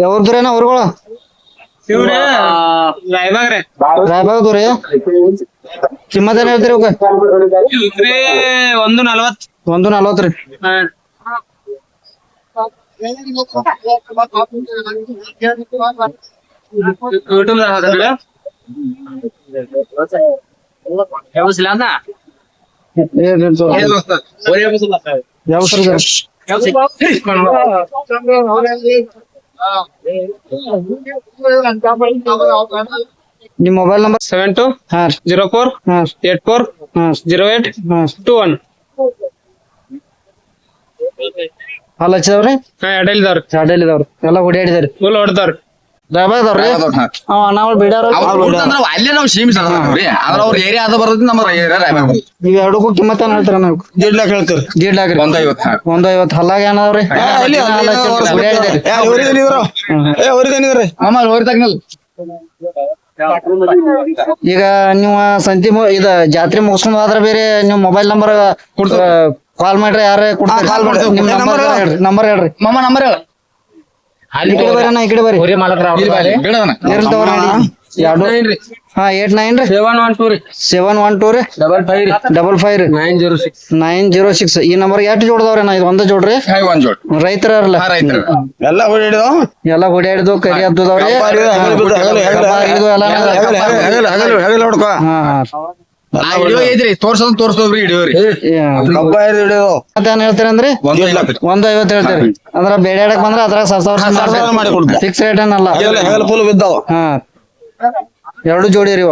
A: ಯಾವ್ದ್ರೇನ ಅವ್ರುಗಳು?
F: ಇವ್ರೆ? ರಾಯಬಾಗ್ರೆ.
A: ರಾಯಬಾಗದವ್ರಿ? ಕಿಮ್ಮತ್ ಏನ್ ಹೇಳ್ತೀರಿ ಅವ್ಕ?
F: ಒಂದು ನಲ್ವತ್
A: ಒಂದು ನಲ್ವತ್ತ್ರಿ
F: ಯೂಟ್ಯೂಬ್ ಯಾವಸಿಲ್ಲ ಅಂತ
A: ಏನ್ ಹೇಳ್ತು? ಯಾವ ಸರ್ ಇದು? ನಿಮ್ ಮೊಬೈಲ್ ನಂಬರ್
F: ಸೆವೆನ್ ಟು
A: ಹಾ ರೀ
F: ಜೀರೋ ಫೋರ್
A: ಹಾ ರೀ
F: ಏಟ್ ಫೋರ್
A: ಹಾ ರೀ
F: ಜೀರೋ ಏಟ್
A: ಹಾ
F: ಟೂ ಒನ್
A: ಹಲ್ಲ ಹಚ್ಚಿದವ್ರಿ?
F: ಹಾ ಎಡಲಿದವ್ರಿ
A: ಚಾಡೆಲ್ ಇದಾವ್ರಿ ಎಲ್ಲ ಹೊಡಿಯಾಡಿದಾರಿ
F: ಫುಲ್ ಹೊಡ್ದವ್ರಿ
A: ರಾಯಬಾಗದವ್ರಿ ಅವ ಅಣ್ಣಾವಳ್ ಬಿಡಾರ
B: ಅಲ್ಲೇ ನಾವು ಸೀಮಿತ ಅದಾವ್ರಿ ಆದ್ರ ಅವ್ರ ಏರಿಯಾ ಅದ ಬರ್ತೈತಿ ನಮ್ಮ ಏರಿಯಾ ರಾಯಬಾಗ
A: ನೀವ್ ಎರಡಕ್ಕೂ ಕಿಮ್ಮತ್ ಹೇಳ್ತಾರ ನಾವು?
B: ದೇಡ್ ಲಾಕ್ ಹೇಳ್ತೀರಿ
A: ದೀಡ್ ಲಾಕ್
B: ಒಂದ್ ಐವತ್ತು.
A: ಒಂದ್ ಐವತ್ ಹಲ್ಲಾಗ
B: ತಗ್ನಲ್.
A: ಈಗ ನೀವು ಸಂತಿ ಮು- ಇದ ಜಾತ್ರೆ ಮುಗಿಸ್ಕೊಂಡ್ ಆದ್ರೆ ಬೇರೆ ನೀವು ಮೊಬೈಲ್ ನಂಬರ್ ಕಾಲ್ ಮಾಡ್ರಿ ಯಾರೇ ಕೊಡ್ತಾರೆ
B: ಮಾಡ್ತೇವೆ.
A: ನಂಬರ್ ಹೇಳ್ರಿ ನಂಬರ್ ಹೇಳ್ರಿ
B: ಮಾಮ ನಂಬರ್ ಹೇಳ
A: ಈ ಕಡೆ ಬರ್ರಿ ಅಣ್ಣ, ಈ ಕಡೆ ಬರ್ರಿ
B: ಬಿಡದನ
A: ಇರ್ಲಿ ತಗೋರಿ ಎರಡು ಹಾ ಏಟ್ ನೈನ್ ರೀ
F: ಸೆವೆನ್ ಒನ್ ಟೂ ರೀ
A: ಸೆವೆನ್ ಒನ್ ಟೂ ರೀ
F: ಡಬಲ್ ಫೈವ್ ರೀ
A: ಡಬಲ್ ಫೈವ್ ರೀ
F: nine zero six
A: nine zero six ಈ ನಂಬರ್ ಎಷ್ಟು ಜೋಡ್ದವ್ರಿ ನಾ ಇದು ಒಂದೇ ಜೋಡ್ರಿ
B: ಹಾಯ್ ಒಂದ್ ಜೋಡ್
A: ರೈತರ ಇರಲ್ಲ
B: ಹಾ ರೈತರು
G: ಎಲ್ಲ ಹೊಡಿಡಿದ
A: ಎಲ್ಲ ಹೊಡ್ಯಾಡಿದ್ವು ಕರಿ ಹದ್ದದವ್ರಿ ಇದು ಎಲ್ಲ
G: ಹೊಡ್ಕೊ
A: ಹಾ ಹಾ
B: ಆ ಹಿಡಿಯೋ ಐತ್ರಿ ತೋರ್ಸೋದ್ ತೋರ್ಸೋದ್ರಿ
A: ಹೇಳ್ತೀರಂದ್ರಿ?
B: ಒಂದ್
A: ಐವತ್ ಹೇಳ್ತೀರಿ. ಅಂದ್ರ ಬಂದ್ರ ಅದ್ರಾಗ ಸಾವಿರ ಫಿಕ್ಸ್ ರೇಟ್ ಏನಲ್ಲ
G: ಹೆಗಲ ಫುಲ್ ಬಿದ್ದಾವ.
A: ಹಾ. ಎರಡು ಜೋಡಿ ರೀ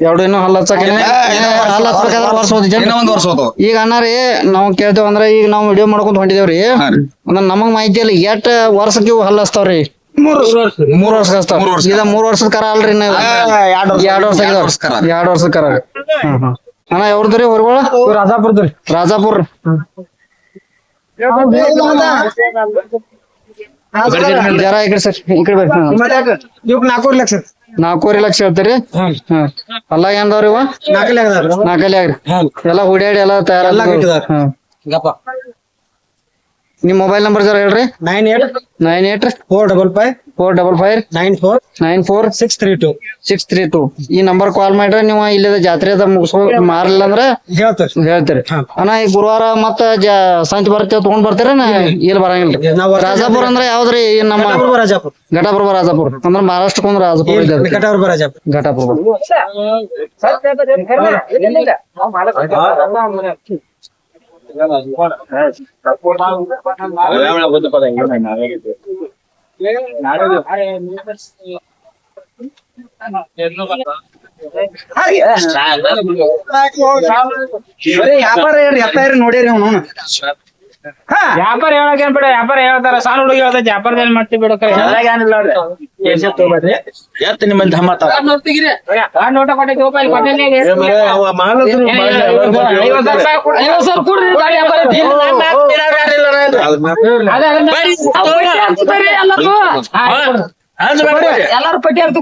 A: ಎರಡು ಇನ್ನೂ ಹಲ್ಲ ವರ್ಷ ಹೋದ್ ಈಗ ಅಣ್ಣ ರೀ ನಾವ್ ಕೇಳ್ತೇವಂದ್ರ ಈಗ ನಾವ್ ವಿಡಿಯೋ ಮಾಡ್ಕೊಂತ ಹೊಂಟಿದೇವ್ರಿ. ಅಂದ್ರ ನಮಗ್ ಮಾಹಿತಿ ಇಲ್ಲ ಎಷ್ಟ್ ವರ್ಷಕ್ಕೆ ಇವು ಹಲ್ಲ ಹಚ್ತಾವ್ರಿ?
B: ಮೂರು
A: ವರ್ಷ.
B: ಮೂರ್ ವರ್ಷ.
A: ಇದ ಮೂರ್ ವರ್ಷದ ಕರ ಅಲ್ರಿ ಇನ್ನ.
G: ಎರಡ್ ವರ್ಷ.
A: ಎರಡ್ ವರ್ಷ
B: ಎರಡ್ ಕರ.
A: ಎರಡ್ ವರ್ಷದ ಕರ. ಹಾ ಅಣ್ಣ ಯಾವ್ದ್ರಿ ಹೊರಗೋಳ ರಾಜಾಪುರದ್ರಿ ರಾಜಾಪುರ ಜರ ಈ ಕಡೆ ಸರ್ ಈ ಕಡೆ ಬರ್ರಿ. ಹಾ.
G: ನಾಲ್ಕೂವರೆ ಲಕ್ಷ.
A: ನಾಲ್ಕೂವರೆ ಲಕ್ಷ ಹೇಳ್ತೀರಿ? ಹಾ ಅಲ್ಲ ಏನ್ದವ್ರಿ ಇವ?
G: ನಾಲ್ಕಲ್ಲಿ ಆಗದಾರ
A: ನಾಲ್ಕಲ್ಲಿ ಆಗ್ರಿ. ಎಲ್ಲ ಹುಡ್ಯಾಡಿ ಎಲ್ಲ ತಯಾರ
G: ಕಟ್ಟಿದಾರ.
A: ನಿಮ್ ಮೊಬೈಲ್ ನಂಬರ್ ಜರ ಹೇಳ್ರಿ
G: nine eight
A: nine eight
G: four double five
A: four double five
G: nine four
A: nine four
G: six three two
A: six three two ಈ ನಂಬರ್ ಕಾಲ್ ಮಾಡ್ರಿ ನೀವು ಇಲ್ಲದ ಜಾತ್ರೆ ಅದ ಮುಗಿಸ್ಕೊ ಮಾರ್ಲಿಲ್ಲ ಅಂದ್ರೆ
G: ಹೇಳ್ತಾರೆ
A: ಹೇಳ್ತೀರಿ ಅಣ್ಣ ಈ ಗುರುವಾರ ಮತ್ತ ಸಂಜೆ ಬರ್ತೇವೆ ಬರ್ತೇವ್ ತಗೊಂಡ್ ಬರ್ತೀರ ಇಲ್ಲಿ
G: ಬರಂಗಿಲ್ಲ
A: ರಾಜಾಪುರ ಅಂದ್ರೆ ಯಾವ್ದ್ರಿ ನಮ್ಮ
G: ರಾಜಾಪುರ
A: ಘಟಪ್ರಭಾ ರಾಜಾಪುರ ಅಂದ್ರ ಮಹಾರಾಷ್ಟ್ರಕ್ಕೊಂದ್ ರಾಜಾಪುರ ಇದೆ
G: ಕಟಾವ್ರ ರಾಜಾಪುರ
A: ಘಟಾಪುರ
G: ಬರೀ ವ್ಯಾಪಾರ ಎತ್ತ ನೋಡ್ಯಾರಿ ಅವ್ನು.
D: ವ್ಯಾಪಾರ ಹೇಳಕ್ ಏನ್ ಬಿಡ ವ್ಯಾಪಾರ ಹೇಳ್ತಾರ ಸಾಲ ಹುಡುಗಿ ಹೇಳ್ತೈತಿ ವ್ಯಾಪಾರದಲ್ಲಿ ಮಾಡ್ತೀವಿ ಬಿಡೋ ಕರೆ
H: ಎತ್ತ ನಿಮ್ಮಲ್ಲಿ
D: ಧಮ್ಮ ಕೊಟ್ಟೈತಿ ರೂಪಾಯಿ ಕೊಟ್ಟೇನಿ ಎಲ್ಲಾರು ಪಟ್ಟಿ ಅಂತ.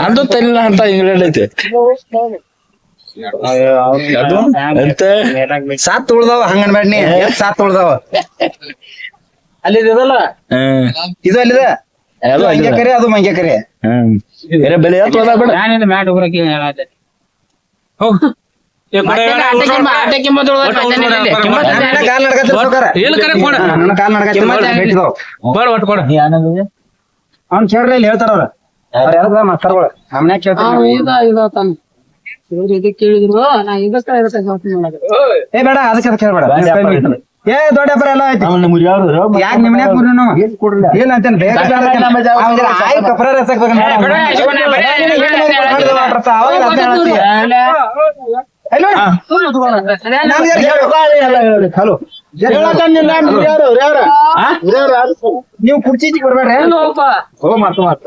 H: ನಂದು ಇಂಗ್ಲೆಂಡ್ ಐತೆ.
G: ಸಾತ್ ಉಳ್ದಾವ ಹಂಗನ್ ಬೇಡ್ನಿ ಸಾತ್ ಉಳ್ದಾವ?
D: ಅಲ್ಲಿ ಇದಲ್ಲ
H: ಹ್ಮ್
G: ಇದು ಅಲ್ಲಿದ?
H: ಅದು
G: ಹಂಗೆ. ಕರಿ ಅದು ಮಂಗೆ ಕರಿ.
H: ಹ್ಮ್ ಬೇರೆ ಬೆಲೆ ಬಿಡ.
D: ನಾನಿಂದ ಮ್ಯಾಟ್ ಹೋಗ್ರಕ್ಕೆ ಹೋಗ್.
G: ಅವ್ನ್ ಕೇಳ್ರಿ ಇಲ್ಲಿ ಹೇಳ್ತಾರ ಅವ್ರ. ಅವ್ರ ಯಾವ್ದ ಮಾಸ್ತರ್ಗಳು ಆಮ್ನ್ಯಾಗ ಕೇಳ್ತಾರ
B: ಇದಕ್ಕೆ ಕೇಳಿದ್ರು. ನಾ ಇದಕ್ಕ ಇದಕ್ಕ ಯೋಚನೆ ಮಾಡೋದು
G: ಏ ಬೇಡ ಅದಕ್ಕೆ. ಏ ಆಯ್ತು. ವ್ಯಾಪಾರ ಎಲ್ಲ ಐತಿ ಯಾಕೆ ನಿಮ್ಮನೆ ಮುರಿ ನಾವು ಇಲ್ಲ ಆಯ್ ಕಪ್ರ ರಸಕ್ ಬೇಕು? ಹಲೋ. ಕುರ್ಚಿ ಬರ್ಬೇಡ್ರಿ. ಹೋಗ ಮಾತು ಮಾತು.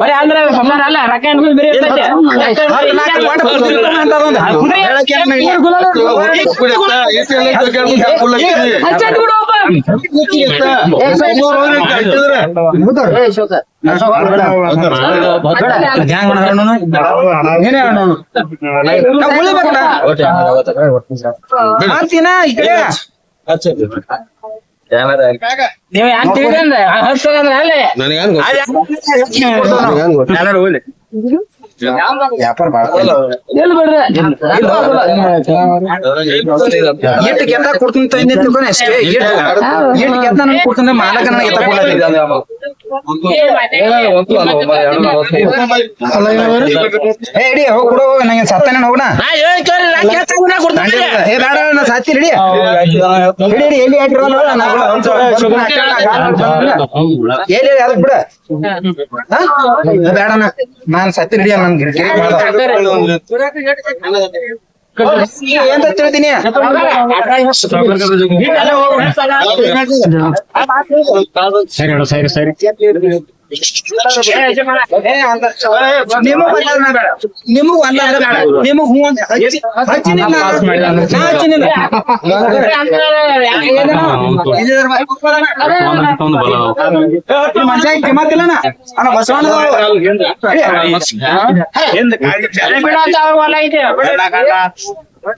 D: ಬರೀ ಅಂದ್ರೆ ಸಂಬಂಧ ಅಲ್ಲ ರೊಕ್ಕ ಏನ್ ಬೇರೆ ಇರ್ತೈತೆ.
G: ಮಾಡ್ತೀನಾ ಈ ಕಡೆ
D: ನೀವು ತಿಳಿದ್ರೆ ಅಲ್ಲೇ
G: ಕೆತ್ತ ಕೊಡ್ತೀನಿ? ಅಷ್ಟೇ. ಕೆತ್ತ ನನ್ಗೆ ಕೊಡ್ತೀನಿ ಮಾಲಕ ನನಗೆ ಎತ್ತ ಏ ಇಡಿ ಹೋಗ್ ಕೊಡು ಹೋಗ್ ನಂಗೆ ಸತ್ತಾನೆ ಹೋಗೋಣ ಏ ಬೇಡ ನಾ ಸಾತಿ ಹಿಡಿ ಹಿಡಿ ಹಿಡಿ ಎಲ್ಲಿ ಹಾಕಿರಲ್ಲ ಎಲ್ಲಿ ಅದಕ್ಕೆ ಬಿಡ ಹಾ? ಏ ಬೇಡಣ್ಣ ನಾನ್ ಸತ್ತಿ ಹಿಡಿಯ ನನ್ ತಿಳ್ತೀನಿ
D: ಸರಿ ಸರಿ
G: ಅಂತ ನಿಮಗ್ ಒಂದ್ ಬೇಡ ನಿಮಗ್ ಒಂದ್ ಬೇಡ ನಿಮಗ್ ಹೂ ಅಂತ ಹಚ್ಚಿ ಹಚ್ಚಿನಿಲ್ಲ ನಾ ಹಚ್ಚಿನಿಲ್ಲ ಮನುಷ್ಯ ಕಿಮ್ಮತ್ತಿಲ್ಲನ ಅಣ್ಣ ಬಸವಣ್ಣ
B: ಜರ ತಡ್ಕೊಬೇಕು ಯಾರು ತಡ್ಕೋತಾರ ಅದೇ ದಾಂಡೆಲ್ಲ ಐತೈತೆ
D: ಏಕ ನೋಡ್ಕೊಂಬರ
H: ಇಲ್ಲೇ ಅದಾರ ಹಿಂದೆ.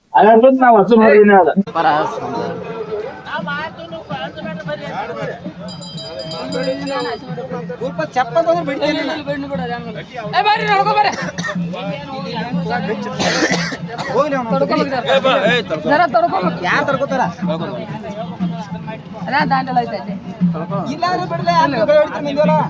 D: ಬರ್ಲಿ ಆ ಕಡೆ ಮುಂದೆ. ಏ, ಬರ್ರಿ, ಬರ್ರಿ. ಏ, ಬರ್ರಿ.
G: ಏನ್ ಬರ್ರಿ
D: ಏನ್ ಬರ್ರಿ?
G: ಏನ್ ಮಸರು ಮಂದಿ ಬಿಡ್ರಿ ರಾಯಬಾಗ್ ಮಂದಿ ಬಿಡ್ರಿ ಬರ್ರಿ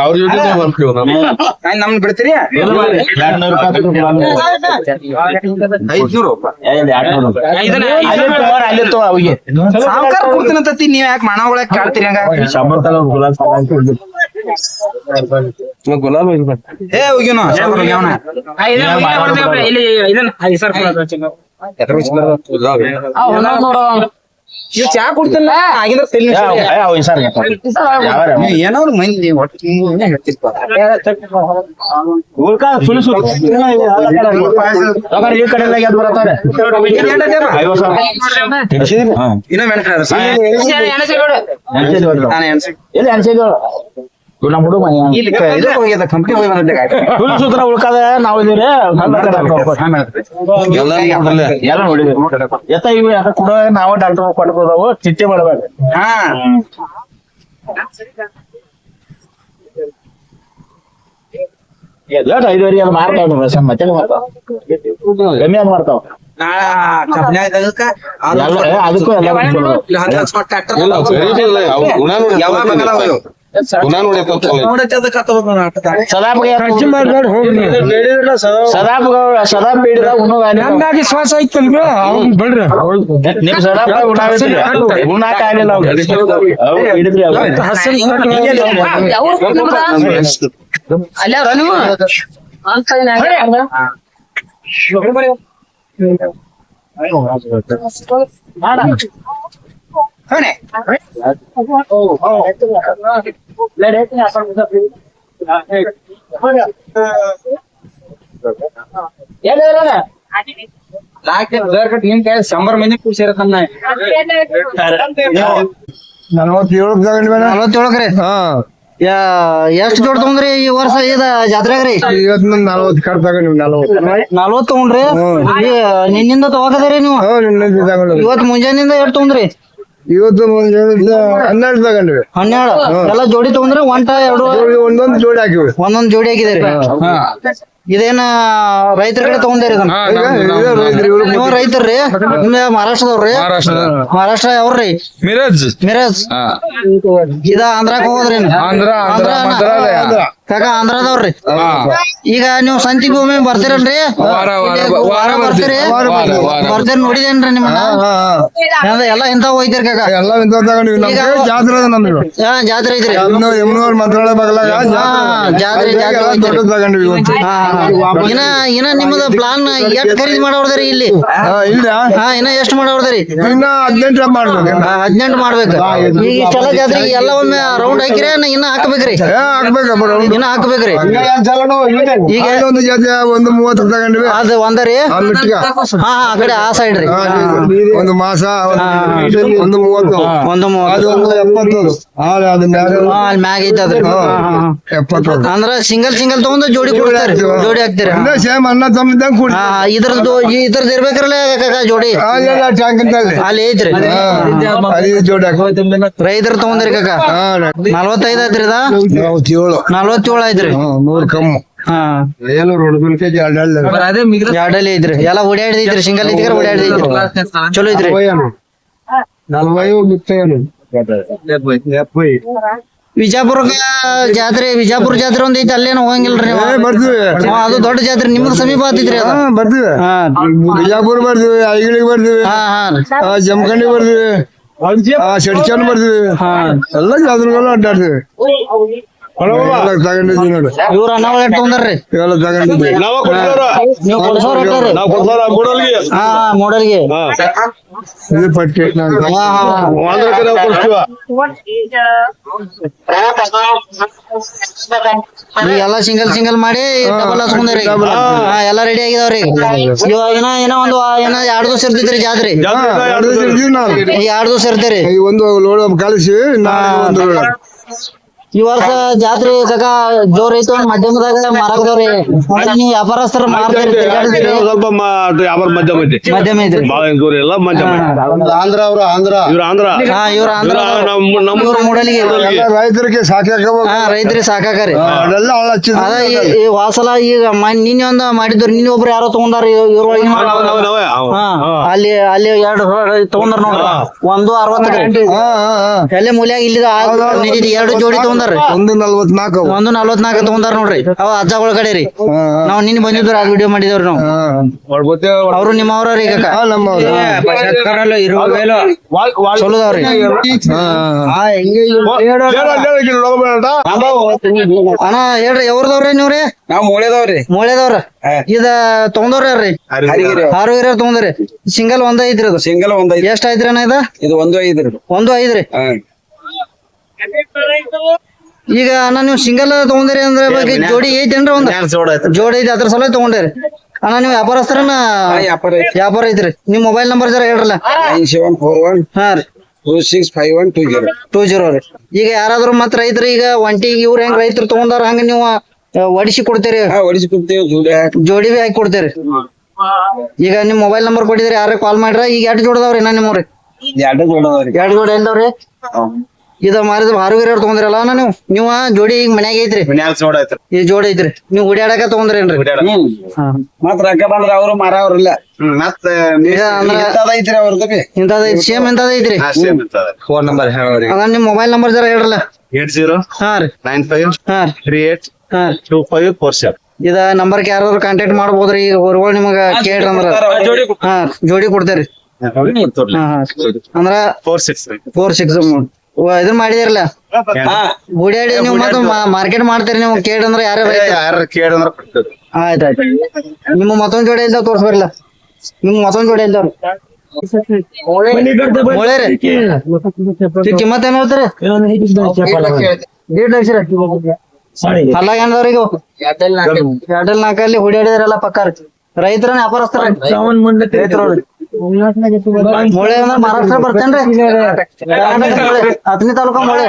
F: ಅವ್ರ ಜೊತೆ ಬರ್ತೀವಿ ನಾವು.
G: ಆಯ್ತ್ ನಮ್ನ ಬಿಡ್ತೀರಿ? ಐದ್ನೂರು. ಸಾವ್ಕಾರ ನೀವ್ ಯಾಕೆ ಮಣ ಕೇಳ್ತೀರಿ ಕಾಡ್ತೀರಿ ಹಂಗ
H: ಗುಲಾಬ್
G: ಏ.
D: ಇಲ್ಲಿ ಇದನ್ನ ಆ, ಈ ಸರ್.
G: ಇವ್ ಚಾ ಕುಡ್ತಿಲ್ಲ? ಆಗಿಂದ್ರ? ಏನೋ ಮಂದಿ ಒಟ್ಟು
H: ಎಲ್ಲ ಎಲ್ಲಿ? ಇವ್ ನಮ್ಮ ಹುಡುಗ ಮನೆ. ಸುಳ್ಳು ಸೂತ್ರ ಉಳ್ಕದ ನಾವು ಎಲ್ಲ ನೋಡಿದ್ರಿ ಎತ್ತ ಇವು ಯಾಕ ಕೊಡೋ ನಾವು ಡಾಕ್ಟರ್ ಕೊಡ್ಬೋದವು ಮಾಡ್ಬೇಕು ಅದು ಮಾರ್ತಾವ ಮತ್ತೆ ಮಾಡ್ತಾವ? ಕಮ್ಮಿ ಎಲ್ಲ ಅದಕ್ಕೂ ಎಲ್ಲ
G: ಇಲ್ಲ
F: ಇಲ್ಲ ಗುಣ ನೋಡಿ.
H: ಬೇಡಿದ ಉಣ್ಣೋದು
C: ಶ್ವಾಸ ಐತಲ್ರಿ ಅವ್ನ್ ಬಿಡ್ರಿ.
H: ನಿಮ್ ಸದಾಪ್ ಉಣ್ಣಾಕ ಆಗಿಲ್ಲ. ಹಿಡಿದ್ರಿ?
D: ಅಲ್ಲೇ ಅವ್ರ ನೀವು? ಅಂತ
G: ಕೈ ಶಂಬರ್ ಮಂದಿ ಕೂಸಿರತ್ತನ್ನ
C: ನಲ್ವತ್ತೇಳು ತಗೊಂಡ್ವಿ
A: ನಲವತ್ತೇಳಕ್ರಿ.
C: ಹಾ.
A: ಎಷ್ಟ್ ದೊಡ್ಡ ತಗೊಂಡ್ರಿ ಈ ವರ್ಷ ಇದ ಜಾತ್ರೆಗ್ರಿ?
C: ಇವತ್ತು ನಂದು ನಲ್ವತ್ತು ಕಟ್ ತಗೊಂಡ್ವಿ ನಲ್ವತ್ತು
A: ನಲ್ವತ್ ತಗೊಂಡ್ರಿ ನಿನ್ನಿಂದ ತಗೋಕದ್ರಿ ನೀವು ಇವತ್ ಮುಂಜಾನಿಂದ ಎಷ್ಟ್ ತಗೊಂಡ್ರಿ?
C: ಇವತ್ತು ಹನ್ನೆರಡು ತಗೊಂಡ್ವಿ.
A: ಹನ್ನೆರಡು. ಎಲ್ಲ ಜೋಡಿ ತಗೊಂಡ್ರೆ ಒಂಟ ಎರಡು.
C: ಜೋಡಿ ಒಂದೊಂದು ಜೋಡಿ ಹಾಕಿವಿ.
A: ಒಂದೊಂದು ಜೋಡಿ ಹಾಕಿದಿರಿ ಇದೇನ ರೈತರ ಕಡೆ ತಗೊಂಡಿರಿ ಇದನ್ನ? ನೀವು ರೈತರ್ರಿ? ನಿಮ್ದ ಮಹಾರಾಷ್ಟ್ರದವ್ರಿ ಮಹಾರಾಷ್ಟ್ರ. ಯಾವ್ರಿ
F: ಮಿರಜ್.
A: ಮಿರಾಜ್. ಇದ ಆಂಧ್ರಾಕ್ ಹೋಗೋದ್ರಿ
F: ಆಂಧ್ರ ಆಂಧ್ರ ಮಂತ್ರಾಲಯ
A: ಕಾಕ ಆಂಧ್ರದವ್ರಿ ಈಗ ನೀವು ಸಂತಿ ಭೂಮಿ ಬರ್ತೀರಲ್ರಿ
F: ವಾರ, ವಾರ,
A: ಇಲ್ಲಿ
F: ವಾರ
A: ಬರ್ತೀರಿ?
F: ವಾರ, ವಾರ.
A: ಬರ್ತೀರಿ. ನೋಡಿದೇನ್ರಿ ನಿಮ್ಮನ್ನ? ಎಲ್ಲ- ಇಂತ ಹೋಯ್ತಿರಿ ಕಾಕ.
C: ಎಲ್ಲ ಇಂತ ತಗೊಂಡ್ವಿ ನಮ್ಗೆ ಜಾತ್ರೆ ಅದ ನಮ್ದು
A: ಹಾ ಜಾತ್ರೆ ಐತ್ರಿ.
C: ಯಮ್ನ ಯಮನೂರ್ ಮಂತ್ರಾಲಯ ಬಗಲಾಗ
A: ಹಾ, ಜಾತ್ರೆ, ಜಾತ್ರೆ
C: ಎಲ್ಲ
A: ಐತ್ರಿ.
C: ದೊಡ್ಡದು ತಗೊಂಡ್ವಿ ಇವತ್ತು.
A: ಹಾ, ಹಾ. ಇನ್ನ ಇನ್ನ ನಿಮ್ಮದ ಪ್ಲಾನ್ ಎಷ್ಟ್ ಖರೀದಿ ಇಲ್ಲಿ?
C: ಹಾ ಇಲ್ಲ
A: ಇನ್ನ ಎಷ್ಟ್ ಮಾಡೋದ್ರಿ
C: ಇನ್ನ ಹದಿನೆಂಟು ಮಾಡ್ಬೇಕು.
A: ಹದಿನೆಂಟು ಮಾಡ್ಬೇಕು. ಈಗ ಇಷ್ಟೆಲ್ಲ ಜಾತ್ರೆ ಎಲ್ಲ ಒಮ್ಮೆ ರೌಂಡ್ ಹಾಕಿರಿ ಇನ್ನ ಹಾಕ್ಬೇಕ್ರಿ ಇನ್ನ ಹಾಕ್ಬೇಕ್ರಿ ಈಗ
C: ಒಂದು ಜಾತಿ ಒಂದು ಮೂವತ್ತು ತಗೊಂಡ್ವಿ.
A: ಅದ್ ಒಂದರಿ
C: ಆ
A: ಹಾ ಹಾ ಆ ಕಡೆ ಆ ಸೈಡ್ ರೀ.
C: ಒಂದು ಮಾಸ ಒಂದು- ಒಂದು ಮೂವತ್ತು.
A: ಒಂದು ಮೂವತ್ತು.
C: ಅದು ಒಂದು ಎಪ್ಪತ್ತು ಅದು ಮ್ಯಾಗ
A: ಹಾ ಅಲ್ಲಿ ಮ್ಯಾಗ ಐತೆ ಅದ್ರಿ ಅಂದ್ರ ಸಿಂಗಲ್ ಸಿಂಗಲ್ ತಗೊಂಡು ಜೋಡಿ ಕೊಡ್ತಾರೆ. ಜೋಡಿ ಹಾಕ್ತೀರಿ?
C: ಅಂದ್ರೆ ಸೇಮ್ ಅನ್ನ ತಮ್ಮಿದ್ದಂಗ್ ಕೂಡಿ
A: ಹಾ ಇದ್ರದ್ದು ಇದ್ರದ್ದು ಇರ್ಬೇಕ್ರಲ್ಲ ಕಾಕಾ ಜೋಡಿ?
C: ಅಲ್ಲಿ
A: ಐತ್ರಿ.
C: ಜೋಡಿ ಹಾಕಿ
A: ರೈತರ ತಗೊಂಡ್ರಿ ಕಾಕ. ನಲ್ವತ್ತೈದ್ ಐತ್ರಿ ಇದ?
C: ನಲವತ್ತೇಳು.
A: ನಲ್ವತ್ತೇಳು ಐತ್ರಿ
C: ನೂರು ಕಮ್ಮು.
A: ಎರಡಲ್ಲಿ ಐತ್ರಿ. ಎಲ್ಲ ಓಡಾಡಿದೈತ್ರಿ ಸಿಂಗಲ್ ಚಲೋ ಐತ್ರಿ.
C: ನಲ್ವೈ ಮುತ್ತೇನು ಎಪ್ಪೈ.
A: ವಿಜಾಪುರಕ್ಕ ಜಾತ್ರೆ ವಿಜಾಪುರ ಜಾತ್ರೆ ಒಂದ್ ಐತಿ ಅಲ್ಲೇನು ಹೋಗಂಗಿಲ್ರಿ ನೀವು.
C: ಏ ಬರ್ತೀವಿ.
A: ಹಾ, ಅದು ದೊಡ್ಡ ಜಾತ್ರೆ ನಿಮ್ಮ ಸಮೀಪ ಆತಿದ್ರಿ
C: ಹಾ
A: ಅದು
C: ಬರ್ತೀವಿ.
A: ಹಾ.
C: ಬಿಜಾಪುರ ಬರ್ತೀವಿ ಐಗಳಿಗೆ ಬರ್ತೀವಿ.
A: ಹಾ ಹಾ.
C: ಆ, ಜಮಖಂಡಿ ಬರ್ತೀವಿ. ಆ ಬರ್ತೀವಿ.
A: ಹಾ.
C: ಎಲ್ಲ ಜಾತ್ರೆಗಳು ಅಡ್ಡಾಡ್ತೀವಿ. ತಗೊಂಡಿದ್ವಿ ನೋಡಿ.
A: ಇವ್ರ
C: ಇವೆಲ್ಲ ತಗೊಂಡಿದ್ವಿ
F: ನಾವ
A: ಕೊಡ್ಸೋರ್ ಹಾ ಮೋಡಲ್ಗೆ.
C: ಇದು ಪಟ್ಟಿ
A: ಎಲ್ಲ ಸಿಂಗಲ್ ಸಿಂಗಲ್ ಮಾಡಿ ಡಬಲ್ ಹಚ್ಕೊಂಡ್ರಿ ಹಾ ಎಲ್ಲ ರೆಡಿ ಆಗಿದಾವ್ರಿ. ಇವಾಗ ಏನ ಏನೋ ಒಂದು ಏನೋ ಎರಡು ದಿವಸ ಇರ್ತೈತ್ರಿ ಜಾತ್ರೆ.
C: ಎರಡು ದಿವಸ
A: ಇರ್ತೀರಿ.
C: ಒಂದು ಲೋಡ್ ಕಳಿಸಿ ಒಂದು
A: ಈ ವರ್ಷ ಜಾತ್ರೆ ಕಾಕ ಜೋರ್ ಐತಿ ಮಧ್ಯಮದಾಗ ಮಾರಾಕದವ್ರಿ ನೀವ್ ವ್ಯಾಪಾರಸ್ಥರ ಮಾರ್ತೀರಿ
F: ಸ್ವಲ್ಪ ವ್ಯಾಪಾರ ಮಧ್ಯಮ ಐತಿ.
A: ಮಧ್ಯಮ ಐತ್ರಿ.
F: ಬಾಳ ದೂರ ಇಲ್ಲ ಮಧ್ಯ ಮಧ್ಯ
C: ಆಂಧ್ರ ಅವ್ರ ಆಂಧ್ರ.
F: ಇವ್ರ ಆಂಧ್ರ.
A: ಹಾ ಇವ್ರ ಆಂಧ್ರ
F: ಇವ್ರ ನಮ್ಮ ನಮ್ಮ
A: ಇವ್ರ ಮೂಡಲಿಗೆ.
C: ರೈತರಿಗೆ ಸಾಕಾಕ
A: ಹಾ ರೈತರಿಗೆ ಸಾಕಾಕರಿ. ಅದ ಈ- ವಾಸಲ ಈಗ ನಿನ್ನೆ ಒಂದ ಮಾಡಿದ್ರು. ನಿನ್ನೆ ಒಬ್ರು ಯಾರೋ ತಗೊಂಡಾರ ಇವ್ರ ಅಲ್ಲಿ ಅಲ್ಲಿ ಎರಡು ತಗೊಂಡಾರ ನೋಡ್ರ. ಒಂದು ಅರವತ್ತು
C: ಹಾ ಹಾ ಹಾ.
A: ಎಲ್ಲೇ ಮೂಲ್ಯಾಗ ಇಲ್ಲಿ ಎರಡು ಜೋಡಿ ತಗೊಂಡಾರ
C: ಒಂದು ನಲ್ವತ್ನಾಲ್ಕು ಅವು.
A: ಒಂದು ನಲ್ವತ್ನಾಲ್ಕು ತಗೊಂಡಾರ ನೋಡ್ರಿ. ಅವ ಅಜ್ಜ ಒಳಗಡೆ ರೀ. ನಾವ್ ನಿನ್ ಬಂದಿದ್ರ ಆ ವಿಡಿಯೋ ಮಾಡಿದವ್ರಿ ನಾವು.
C: ಹಾ.
A: ಅವ್ರು ನಿಮ್ಮವ್ರ ಈಗ
C: ಹಾ ನಮ್ಮವ್ರು
A: ಚಲೋದವ್ರಿ
C: ಹಾ.
A: ಅಣ್ಣ ಹೇಳ್ರಿ ಎವ್ರದವ್ರಿ ನೀವ್ರಿ?
G: ನಾವ್ ಮೂಳೆದವ್ರಿ.
A: ಮೂಳೆದವ್ರ? ಇದ ತಗೊಂಡವ್ರಿ ಯಾರ್ರಿ? ಆರು ಇರೋ ತಗೊಂಡ್ರಿ ಸಿಂಗಲ್ ಒಂದ್ ಐತ್ರಿ ಅದು.
G: ಸಿಂಗಲ್ ಒಂದ್ ಎಷ್ಟ
A: ಎಷ್ಟ್ ಐತ್ರಿ ಅಣ್ಣ ಇದ?
G: ಇದು ಒಂದು ಐದ್ರಿ
A: ಒಂದು ಐದ್ರಿ ಈಗ ಅಣ್ಣ ನೀವು ಸಿಂಗಲ್ ತಗೊಂಡಿರಿ ಅಂದ್ರೆ ಬಗ್ಗೆ ಜೋಡಿ ಐತೇನ್ರಿ ಒಂದ್ ಜೋಡಿ ಐತಿ ಅದ್ರ ಸಲ ತಗೊಂಡಿರಿ. ಅಣ್ಣ ನೀವು ವ್ಯಾಪಾರಸ್ಥರನ
G: ವ್ಯಾಪಾರ ಐತಿ
A: ವ್ಯಾಪಾರ ಐತ್ರಿ. ನಿಮ್ ಮೊಬೈಲ್ ನಂಬರ್ ಜರ ಹೇಳ್ರಲ್ಲ?
G: ನೈನ್ ಸೆವೆನ್ ಫೋರ್ ಒನ್
A: ಹಾ ರೀ.
G: Two six five one two zero.
A: Two zero ರೀ. ಈಗ ಯಾರಾದ್ರೂ ಮತ್ ರೈತರು ಈಗ ಒಂಟಿ ಇವ್ರ ಹೆಂಗ್ ರೈತರು ತಗೊಂಡಾರ ಹಂಗ ನೀವು ಒಡಿಸಿ ಕೊಡ್ತೀರಿ?
G: ಒಡಿಸಿ ಕೊಡ್ತೀವಿ ಜೋಡಿ ಹಾಕಿ.
A: ಜೋಡಿ ಬಿ ಹಾಕಿ ಕೊಡ್ತೀರಿ. ಈಗ ನಿಮ್ ಮೊಬೈಲ್ ನಂಬರ್ ಕೊಟ್ಟಿದ್ರಿ ಯಾರೇ ಕಾಲ್ ಮಾಡ್ರ ಈಗ ಎರಡು ಜೋಡದವ್ರಿ ಇನ್ನ ನಿಮ್ಮವ್ರಿ?
G: ಎರಡು ಜೋಡದವ್ರಿ
A: ಎರಡು ಜೋಡ ಎಲ್ದವ್ರಿ ಇದ ಮಾರಿದ ಹಾರುಗಿರಿ ತಗೊಂಡ್ರಲ್ಲ ಅಣ್ಣ ನೀವು? ನೀವು ಜೋಡಿ ಈಗ ಮನ್ಯಾಗ ಐತ್ರಿ? ಈ ಜೋಡಿ ಐತ್ರಿ. ನೀವು ಹುಡ್ಯಾಡಕ ತಗೊಂದ್ರೇನ್ರಿ
G: ಹ್ಮ್. ಮತ್ ರೊಕ್ಕ ಬಂದ್ರ ಅವ್ರು ಮಾರವ್ರಿಲ್ಲ ಐತ್ರಿ ಅವ್ರದ್ದು
A: ಇಂತದ ಸೇಮ್ ಇಂತದ ಐತ್ರಿ.
G: ಫೋನ್ ನಂಬರ್
A: ನಿಮ್ ಮೊಬೈಲ್ ನಂಬರ್ ಜರ ಹೇಳ್ರಲ್ಲ?
F: ಏಟ್ ಜೀರೋ
A: ಹಾ ರೀ.
F: ನೈನ್ ಫೈವ್
A: ಹಾ
F: ತ್ರೀ ಏಟ್
A: ಹಾ
F: ಟೂ ಫೈವ್ ಫೋರ್ ಸೆವೆನ್.
A: ಇದ ನಂಬರ್ ಯಾರಾದ್ರೂ ಕಾಂಟ್ಯಾಕ್ಟ್ ಮಾಡ್ಬೋದ್ರಿ? ಈಗ ಹೊರಗಳು ನಿಮಗ ಕೇಳ್ರಿ ಅಂದ್ರ. ಹಾ ಜೋಡಿ ಕೊಡ್ತೇರಿ. ಅಂದ್ರ
F: ಫೋರ್ ಸಿಕ್ಸ್
A: ಫೋರ್ ಸಿಕ್ಸ್ ಇದನ್ ಮಾಡಿದಿರಲ್ಲ? ಗುಡಿಯಾಡಿ ನೀವು ಮತ್ತೆ ಮಾರ್ಕೆಟ್ ಮಾಡ್ತೀರಿ ನೀವು ಕೇಳಂದ್ರ ಅಂದ್ರೆ ಯಾರೇ
F: ಯಾರು
A: ಆಯ್ತಾಯ್ತು ನಿಮ್ಮ ಮತ್ತೊಂದ್ ಜೋಡಿ ಇಲ್ದ ತೋರ್ಸ್ಬಾರಲ್ಲ ನಿಮ್ ಮತ್ತೊಂದ್ ಜೋಡಿ ಇಲ್ದವ್ರು. ಕಿಮ್ಮತ್ ಏನ್ ಹೇಳ್ತಾರೆ? ದೀಡ್ ಲಕ್ಷ ಅಲ್ಲ ಏನದವ್ರಿ ಈಗ ಎರಡಲ್ ನಾಲ್ಕಲ್ಲಿ ಹುಡಿಯಾಡಿದ್ರಲ್ಲ ಪಕ್ಕ ರೈತರ ವ್ಯಾಪಾರಸ್ಥರ ರೈತರು ಮೊಳೆ ಅಂದ್ರೆ ಮಹಾರಾಷ್ಟ್ರ ಬರ್ತೇನ್ರಿ ಕರ್ನಾಟಕ ಮೊಳೆ ಹತ್ತನೇ ತಾಲೂಕ ಮೊಳೆ